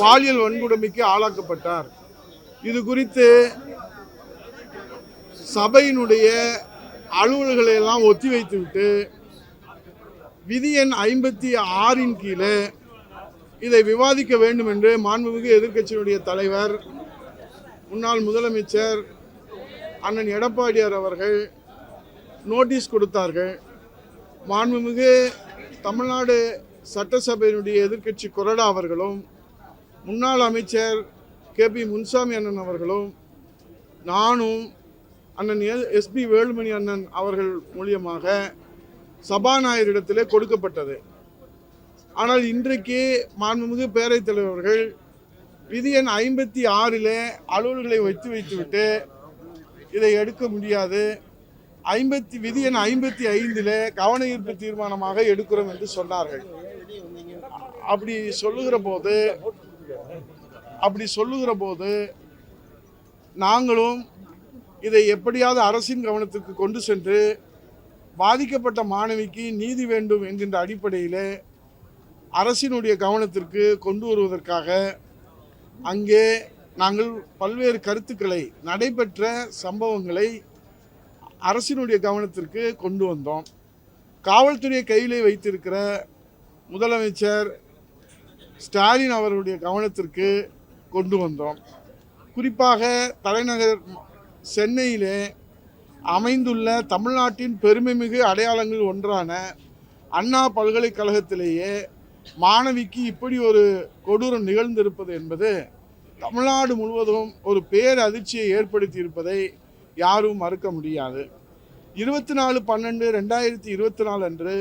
பாலியல் வன்கொடுமைக்கு ஆளாக்கப்பட்டார். இது குறித்து சபையினுடைய அலுவல்களை எல்லாம் ஒத்திவைத்துவிட்டு விதி எண் ஐம்பத்தி ஆறின் கீழே இதை விவாதிக்க வேண்டும் என்று மாண்புமிகு எதிர்க்கட்சியினுடைய தலைவர் முன்னாள் முதலமைச்சர் அண்ணன் எடப்பாடியார் அவர்கள் நோட்டீஸ் கொடுத்தார்கள். மாண்புமிகு தமிழ்நாடு சட்டசபையினுடைய எதிர்க்கட்சி கொறடா அவர்களும் முன்னாள் அமைச்சர் கே பி முன்சாமி அண்ணன் அவர்களும் நானும் அண்ணன் எஸ்பி வேலுமணி அண்ணன் அவர்கள் மூலியமாக சபாநாயகரிடத்திலே கொடுக்கப்பட்டது. ஆனால் இன்றைக்கு மாண்புமிகு பேரவைத் தலைவர்கள் விதி எண் ஐம்பத்தி ஆறிலே அலுவல்களை வைத்து வைத்துவிட்டு இதை எடுக்க முடியாது. ஐம்பத்தி விதி எண் ஐம்பத்தி ஐந்தில் கவன ஈர்ப்பு தீர்மானமாக எடுக்கிறோம் என்று சொன்னார்கள். அப்படி சொல்லுகிற போது அப்படி சொல்லுகிற போது நாங்களும் இதை எப்படியாவது அரசின் கவனத்துக்கு கொண்டு சென்று பாதிக்கப்பட்ட மாணவிக்கு நீதி வேண்டும் என்கின்ற அடிப்படையில் அரசினுடைய கவனத்திற்கு கொண்டு வருவதற்காக அங்கே நாங்கள் பல்வேறு கருத்துக்களை நடைபெற்ற சம்பவங்களை அரசினுடைய கவனத்திற்கு கொண்டு வந்தோம். காவல்துறை கையிலே வைத்திருக்கிற முதலமைச்சர் ஸ்டாலின் அவர்களுடைய கவனத்திற்கு கொண்டு வந்தோம். குறிப்பாக தலைநகர் சென்னையிலே அமைந்துள்ள தமிழ்நாட்டின் பெருமைமிகு அடையாளங்கள் ஒன்றான அண்ணா பல்கலைக்கழகத்திலேயே மாணவிக்கு இப்படி ஒரு கொடூரம் நிகழ்ந்திருப்பது என்பது தமிழ்நாடு முழுவதும் ஒரு பேர் அதிர்ச்சியை ஏற்படுத்தி இருப்பதை யாரும் மறுக்க முடியாது. இருபத்தி நாலு பன்னெண்டு ரெண்டாயிரத்தி இருபத்தி நாலு அன்று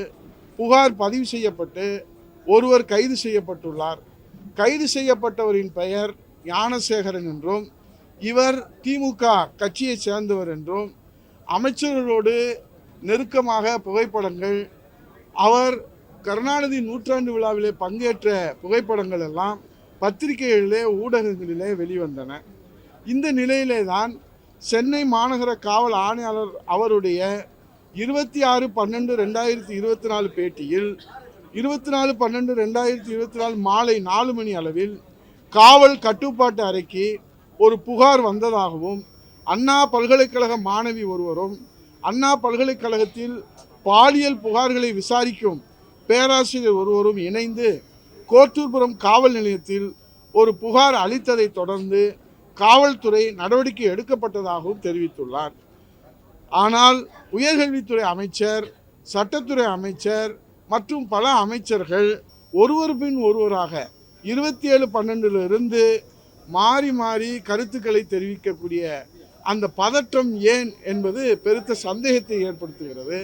புகார் பதிவு செய்யப்பட்டு ஒருவர் கைது செய்யப்பட்டுள்ளார். கைது செய்யப்பட்டவரின் பெயர் ஞானசேகரன் என்றும் இவர் திமுக கட்சியைச் சேர்ந்தவர் என்றும் அமைச்சர்களோடு நெருக்கமாக புகைப்படங்கள் அவர் கருணாநிதி நூற்றாண்டு விழாவிலே பங்கேற்ற புகைப்படங்கள் எல்லாம் பத்திரிகைகளிலே ஊடகங்களிலே வெளிவந்தன. இந்த நிலையிலே தான் சென்னை மாநகர காவல் ஆணையாளர் அவருடைய இருபத்தி ஆறு பன்னெண்டு ரெண்டாயிரத்தி இருபத்தி நாலு பேட்டியில் இருபத்தி நாலு பன்னெண்டு ரெண்டாயிரத்தி இருபத்தி நாலு மாலை நாலு மணி அளவில் காவல் கட்டுப்பாட்டு அறைக்கு ஒரு புகார் வந்ததாகவும் அண்ணா பல்கலைக்கழக மாணவி ஒருவரும் அண்ணா பல்கலைக்கழகத்தில் பாலியல் புகார்களை விசாரிக்கும் பேராசிரியர் ஒருவரும் இணைந்து கோட்டூர்புரம் காவல் நிலையத்தில் ஒரு புகார் அளித்ததை தொடர்ந்து காவல்துறை நடவடிக்கை எடுக்கப்பட்டதாகவும் தெரிவித்துள்ளார். ஆனால் உயர்கல்வித்துறை அமைச்சர் சட்டத்துறை அமைச்சர் மற்றும் பல அமைச்சர்கள் ஒருவர் பின் ஒருவராக இருபத்தி ஏழு பன்னெண்டிலிருந்து மாறி மாறி கருத்துக்களை தெரிவிக்கக்கூடிய அந்த பதற்றம் ஏன் என்பது பெருத்த சந்தேகத்தை ஏற்படுத்துகிறது.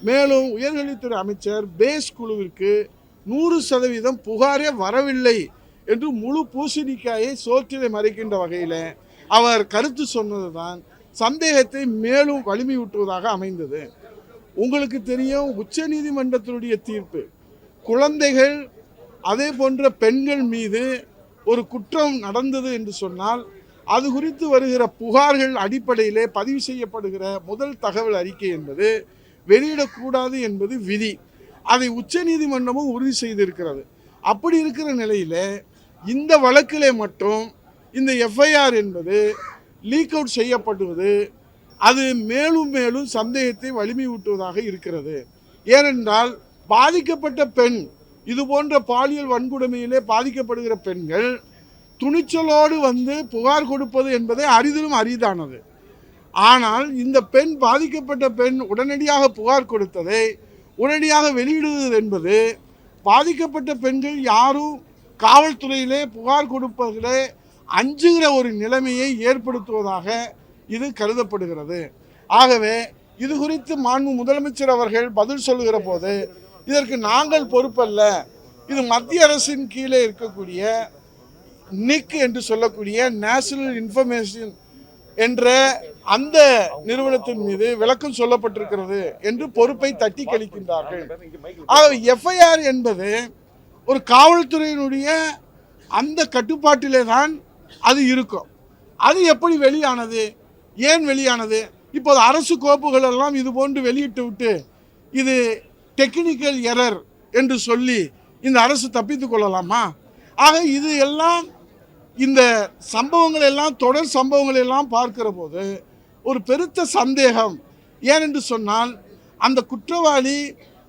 மேலும் உயர்கல்வித்துறை அமைச்சர் பேஸ் குழுவிற்கு நூறு சதவீதம் புகாரே வரவில்லை என்று முழு பூசணிக்காயை சோற்றிலை மறைக்கின்ற வகையில் அவர் கருத்து சொன்னதுதான் சந்தேகத்தை மேலும் வலிமையூட்டுவதாக அமைந்தது. உங்களுக்கு தெரியும் உச்சநீதிமன்றத்தினுடைய தீர்ப்பு. குழந்தைகள் அதே போன்ற பெண்கள் மீது ஒரு குற்றம் நடந்தது என்று சொன்னால் அது குறித்து வருகிற புகார்கள் அடிப்படையிலே பதிவு செய்யப்படுகிற முதல் தகவல் அறிக்கை என்பது வெளியிடக்கூடாது என்பது விதி. அதை உச்சநீதிமன்றமும் உறுதி செய்திருக்கிறது. அப்படி இருக்கிற நிலையில் இந்த வழக்கிலே மட்டும் இந்த எஃப்ஐஆர் என்பது லீக் அவுட் செய்யப்படுவது அது மேலும் மேலும் சந்தேகத்தை வலிமையூட்டுவதாக இருக்கிறது. ஏனென்றால் பாதிக்கப்பட்ட பெண் இது போன்ற பாலியல் வன்கொடுமையிலே பாதிக்கப்படுகிற பெண்கள் துணிச்சலோடு வந்து புகார் கொடுப்பது என்பதை அரிதிலும் அரிதானது. ஆனால் இந்த பெண் பாதிக்கப்பட்ட பெண் உடனடியாக புகார் கொடுத்ததை உடனடியாக வெளியிடுவது என்பது பாதிக்கப்பட்ட பெண்கள் யாரும் காவல்துறையிலே புகார் கொடுப்பதிலே அஞ்சுகிற ஒரு நிலைமையை ஏற்படுத்துவதாக இது கருதப்படுகிறது. ஆகவே இது குறித்து மாண்பு முதலமைச்சர் அவர்கள் பதில் சொல்லுகிற போது இதற்கு நாங்கள் பொறுப்பல்ல. இது மத்திய அரசின் கீழே இருக்கக்கூடிய நிக் என்று சொல்லக்கூடிய நேஷனல் இன்ஃபர்மேஷன் என்ற அந்த நிறுவனத்தின் மீது விளக்கம் சொல்லப்பட்டிருக்கிறது என்று பொறுப்பை தட்டி கழிக்கின்றார்கள். எஃப்ஐஆர் என்பது ஒரு காவல்துறையினுடைய அந்த கட்டுப்பாட்டிலே தான் அது இருக்கும். அது எப்படி வெளியானது? ஏன் வெளியானது? இப்போது அரசு கோப்புகள் எல்லாம் இது போன்று வெளியிட்டு விட்டு இது டெக்னிக்கல் எரர் என்று சொல்லி இந்த அரசு தப்பித்து கொள்ளலாமா? ஆக இது எல்லாம் இந்த சம்பவங்கள் எல்லாம் தொடர் சம்பவங்கள் எல்லாம் பார்க்கிற போது ஒரு பெருத்த சந்தேகம். ஏனென்று சொன்னால் அந்த குற்றவாளி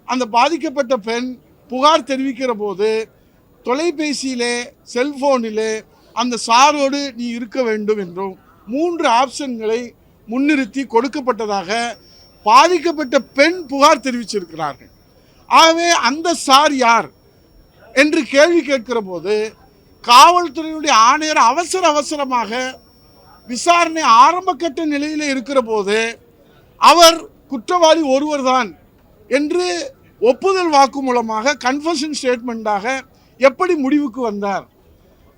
அந்த பாதிக்கப்பட்ட பெண் புகார் தெரிவிக்கிற போது தொலைபேசியிலே செல்ஃபோனிலே அந்த சாரோடு நீ இருக்க வேண்டும் என்றும் மூன்று ஆப்ஷன்களை முன்னிறுத்தி கொடுக்கப்பட்டதாக பாதிக்கப்பட்ட பெண் புகார் தெரிவிச்சிருக்கிறார்கள். ஆகவே அந்த சார் யார் என்று கேள்வி கேட்கிற போது காவல்துறையினுடைய ஆணையர் அவசர அவசரமாக விசாரணை ஆரம்பக்கட்ட நிலையில் இருக்கிற போது அவர் குற்றவாளி ஒருவர்தான் என்று ஒப்புதல் வாக்குமூலமாக கன்ஃபர்ஷன் ஸ்டேட்மெண்ட்டாக எப்படி முடிவுக்கு வந்தார்?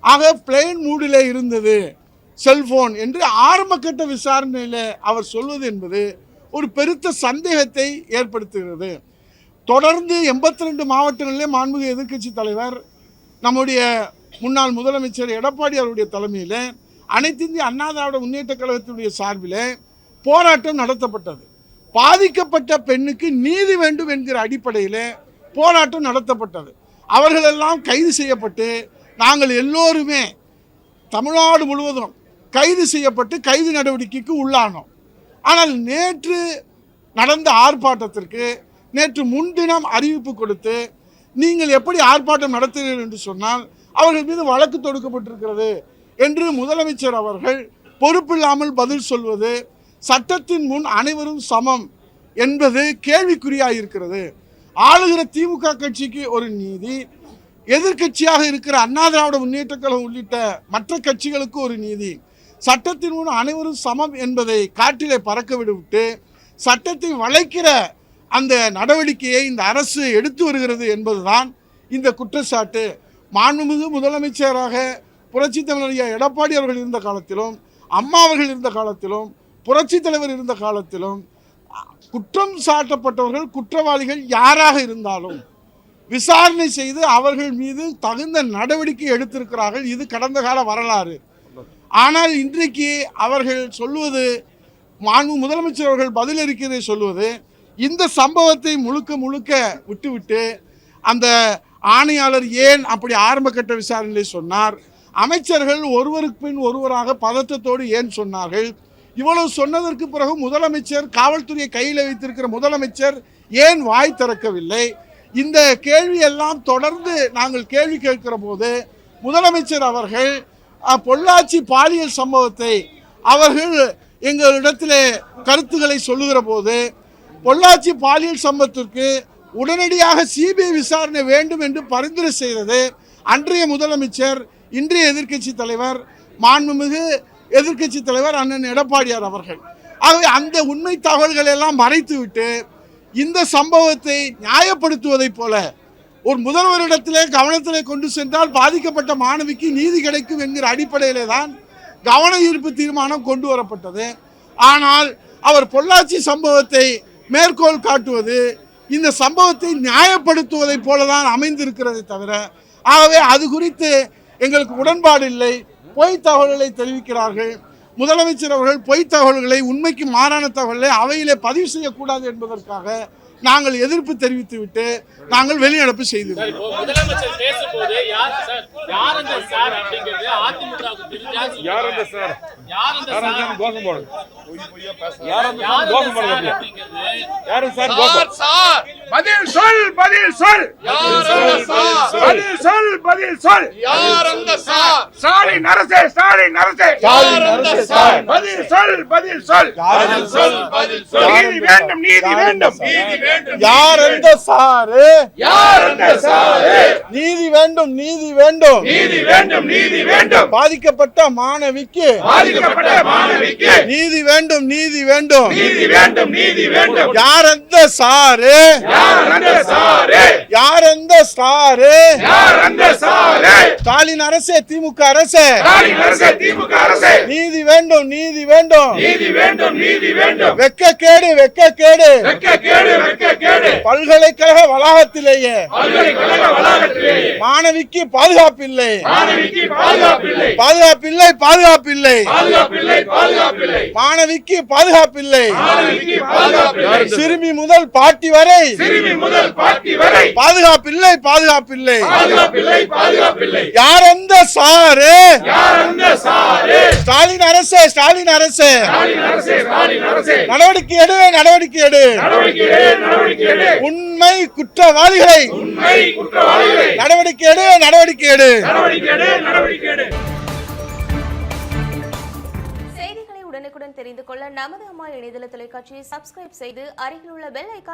ஆக பிளெயின் மூடில் இருந்தது. செல்போன் என்று ஆரம்பக்கட்ட விசாரணையில் அவர் சொல்வது என்பது ஒரு பெருத்த சந்தேகத்தை ஏற்படுத்துகிறது. தொடர்ந்து எண்பத்தி ரெண்டு மாவட்டங்களிலே மாண்புமிகு எதிர்க்கட்சி தலைவர் நம்முடைய முன்னாள் முதலமைச்சர் எடப்பாடி அவருடைய தலைமையில் அனைத்து இந்திய அண்ணா திராவிட முன்னேற்ற கழகத்தினுடைய சார்பில் போராட்டம் நடத்தப்பட்டது. பாதிக்கப்பட்ட பெண்ணுக்கு நீதி வேண்டும் என்கிற அடிப்படையில் போராட்டம் நடத்தப்பட்டது. அவர்களெல்லாம் கைது செய்யப்பட்டு நாங்கள் எல்லோருமே தமிழ்நாடு முழுவதும் கைது செய்யப்பட்டு கைது நடவடிக்கைக்கு உள்ளானோம். ஆனால் நேற்று நடந்த ஆர்ப்பாட்டத்திற்கு நேற்று முன்தினம் அறிவிப்பு கொடுத்து நீங்கள் எப்படி ஆர்ப்பாட்டம் நடத்துகிறீர்கள் என்று சொன்னால் அவர்கள் மீது வழக்கு தொடுக்கப்பட்டிருக்கிறது என்று முதலமைச்சர் அவர்கள் பொறுப்பில்லாமல் பதில் சொல்வது சட்டத்தின் முன் அனைவரும் சமம் என்பது கேள்விக்குறியாக இருக்கிறது. ஆளுகிற திமுக கட்சிக்கு ஒரு நீதி எதிர்க்கட்சியாக இருக்கிற அண்ணா திராவிட முன்னேற்ற கழகம் உள்ளிட்ட மற்ற கட்சிகளுக்கு ஒரு நீதி சட்டத்தின் முன் அனைவரும் சமம் என்பதை காற்றிலே பறக்க விட்டுவிட்டு சட்டத்தை வளைக்கிற அந்த நடவடிக்கையை இந்த அரசு எடுத்து வருகிறது என்பதுதான் இந்த குற்றச்சாட்டு. மாண்புமிகு முதலமைச்சராக புரட்சி தமிழர் ஐயா எடப்பாடி அவர்கள் இருந்த காலத்திலும் அம்மா அவர்கள் இருந்த காலத்திலும் புரட்சி தலைவர் இருந்த காலத்திலும் குற்றம் சாட்டப்பட்டவர்கள் குற்றவாளிகள் யாராக இருந்தாலும் விசாரணை செய்து அவர்கள் மீது தகுந்த நடவடிக்கை எடுத்திருக்கிறார்கள். இது கடந்த கால வரலாறு. ஆனால் இன்றைக்கு அவர்கள் சொல்லுவது மாண்பு முதலமைச்சர் அவர்கள் பதிலளிக்கிறதை சொல்லுவது இந்த சம்பவத்தை முழுக்க முழுக்க விட்டுவிட்டு அந்த ஆணையாளர் ஏன் அப்படி ஆரம்ப கட்ட விசாரணையை சொன்னார்? அமைச்சர்கள் ஒருவருக்கு பின் ஒருவராக பதற்றத்தோடு ஏன் சொன்னார்கள்? இவ்வளவு சொன்னதற்கு பிறகு முதலமைச்சர் காவல்துறையை கையில் வைத்திருக்கிற முதலமைச்சர் ஏன் வாய் திறக்கவில்லை? இந்த கேள்வியெல்லாம் தொடர்ந்து நாங்கள் கேள்வி கேட்கிற போது முதலமைச்சர் அவர்கள் பொள்ளாச்சி பாலியல் சம்பவத்தை அவர்கள் எங்களிடத்தில் கருத்துக்களை சொல்லுகிற போது பொள்ளாச்சி பாலியல் சம்பவத்திற்கு உடனடியாக சிபிஐ விசாரணை வேண்டும் என்று பரிந்துரை செய்தது அன்றைய முதலமைச்சர் இன்றைய எதிர்க்கட்சி தலைவர் மாண்புமிகு எதிர்க்கட்சி தலைவர் அண்ணன் எடப்பாடியார் அவர்கள். ஆகவே அந்த உண்மை தகவல்களை எல்லாம் மறைத்துவிட்டு இந்த சம்பவத்தை நியாயப்படுத்துவதைப் போல ஒரு முதல்வரிடத்திலே கவனத்திலே கொண்டு சென்றால் பாதிக்கப்பட்ட மாணவிக்கு நீதி கிடைக்கும் என்கிற அடிப்படையிலே தான் கவன ஈர்ப்பு தீர்மானம் கொண்டு வரப்பட்டது. ஆனால் அவர் பொள்ளாச்சி சம்பவத்தை மேற்கோள் காட்டுவது இந்த சம்பவத்தை நியாயப்படுத்துவதைப் போல தான் அமைந்திருக்கிறதை தவிர ஆகவே அது குறித்து எங்களுக்கு உடன்பாடு இல்லை. பொய் தகவல்களை தெரிவிக்கிறார்கள். முதலமைச்சர் அவர்கள் பொய் தகவல்களை உண்மைக்கு மாறான தகவல்களை அவையிலே பதிவு செய்யக்கூடாது என்பதற்காக நாங்கள் எதிர்ப்பு தெரிவித்துவிட்டு நாங்கள் வெளிநடப்பு சார், செய்திருக்கிறோம் இப்போ முதலமைச்சர் பேசும்போது யார் சார். அந்த அந்த அந்த அந்த அந்த அந்த பதில் சொல் பதில் சொல். யார் அந்த சார் பதில் சொல் பதில் சொல். அந்த ஸ்டாலின் அரசே ஸ்டாலின் அரசே. அந்த பதில் சொல் பதில் சொல். பதில் சொல் பதில் சொல். நீதி வேண்டும் நீதி வேண்டும். நீதி வேண்டும். யார் எந்த சாரு? யார் அந்த சார்? நீதி வேண்டும் நீதி வேண்டும். நீதி வேண்டும் நீதி வேண்டும். பாதிக்கப்பட்ட மாணவிக்கு. பாதிக்கப்பட்ட மாணவிக்கு. நீதி வேண்டும் நீதி வேண்டும். நீதி வேண்டும் நீதி வேண்டும். யார் எந்த சாரு? யார் அந்த சாரே? யார் எந்த சாரு? யார் அந்த ஸ்டாலின் அரசே திமுக அரசே. திமுக அரசே. நீதி வேண்டும் நீதி வேண்டும். நீதி வேண்டும் நீதி வேண்டும். வெக்கக்கேடு வெக்கக்கேடு. வெக்க கேடு வெக்க கேடு பல்கலைக்கழக வளாகத்திலேயே. பல்கலைக்கழக வளாகத்திலேயே. மாணவிக்கு பாதுகாப்பில்லை. மாணவிக்கு பாதுகாப்பில்லை. பாதுகாப்பில்லை பாதுகாப்பில்லை. பாதுகாப்பில்லை பாதுகாப்பில்லை. மாணவிக்கு பாதுகாப்பில்லை. மாணவிக்கு பாதுகாப்பில்லை. சிறுமி முதல் பாட்டி வரை. சிறுமி முதல் பாட்டி வரை. பாதுகாப்பில்லை பாதுகாப்பில்லை. பாதுகாப்பில்லை பாதுகாப்பில்லை. யார் அந்த சாரு? ஸ்டாலின் அரசு ஸ்டாலின் அரசு. நடவடிக்கை எடு நடவடிக்கை எடு. உண்மை குற்றவாளிகளை. உண்மை குற்றவாளிகளை. நடவடிக்கை எடு நடவடிக்கை எடு. நடவடிக்கை எடு நடவடிக்கை எடு. செய்திகளை உடனுக்குடன் தெரிந்து கொள்ள நமது அம்மா இணையதள தொலைக்காட்சியை சப்ஸ்கிரைப் செய்து அருகில் உள்ள பெல் ஐக்கான்